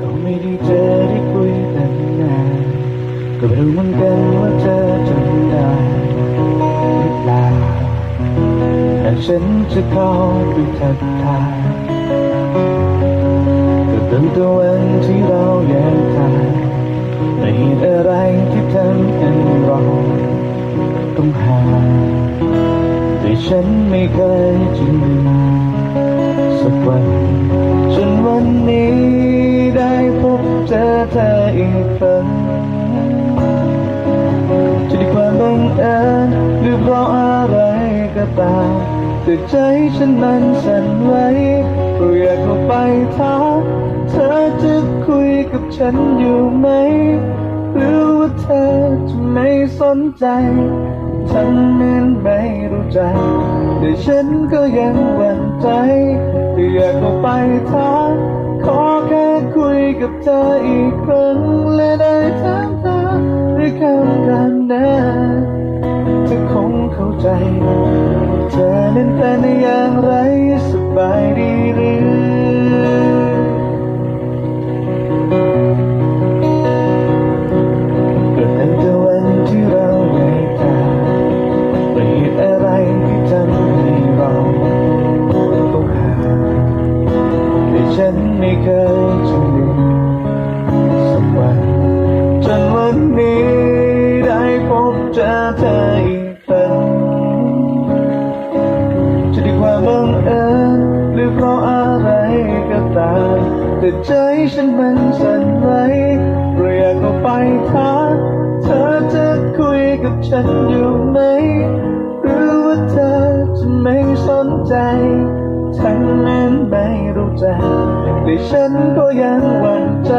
ก็ไม่ได้เจอได้คุยกันนานก็ไม่รู้เหมือนกันว่าเธอจำได้หรือเปล่าแต่ฉันจะขอไปทักทายก็ตั้งแต่วันที่เราแยกทางไม่เห็นอะไรที่ทำให้เราต้องหาแต่ฉันไม่เคยจะลืม สักวัน จนวันนี้ได้พบเจอเธออีกครั้งจะด้วยความบังเอิญหรือเพราะอะไรก็ตามแต่ใจฉันมันสั่นไหวเพราะอยากเข้าไปถามเธอจะคุยกับฉันอยู่ไหม หรือว่าเธอจะไม่สนใจทำเหมือนไม่รู้ใจแต่ฉันก็ยังหวั่นใจากเข้าไปถามขอแค่คุยกับเธออีกครั้งและได้ถามเธอด้วยคำกันนะเธอคงเข้าใจ เธอนั้นเป็นอย่างไรสบายดี แต่ใจฉันมันสั่นไหวเราะอยกเขาไปถามเธอจะคุยกับฉันอยู่ไหมหรือว่าเธอจะไม่สนใจทั้งนั้นไม่รู้ใจแต่ฉันก็ยังหวั่นใจ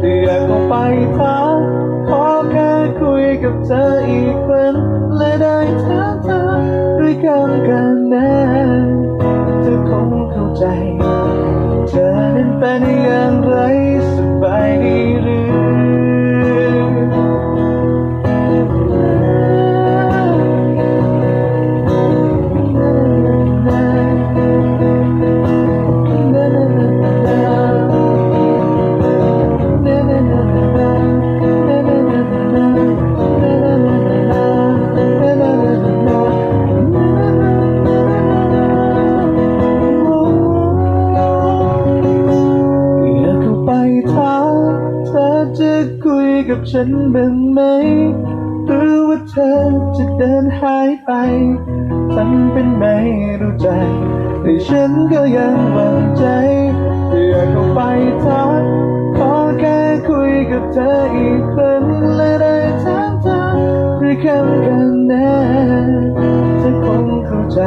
ที่อยกเขาไปถามขอแค่คุยกับเธออีกครั้งและได้ถามเธอด้วยคำกันนะเธอคงเข้าใจ เป็นอย่างไรสบายดีหรืออย กับฉันบ้างไหมหรือว่าเธอจะเดินหายไปทำเป็นไม่รู้ใจแต่ฉันก็ยังหวั่นใจอยากเข้าไปถามขอแค่คุยกับเธออีกครั้งและได้ถามเธอด้วยคำกันนะเธอคงเข้าใจ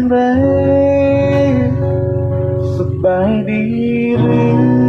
างไรสบายดีหรือ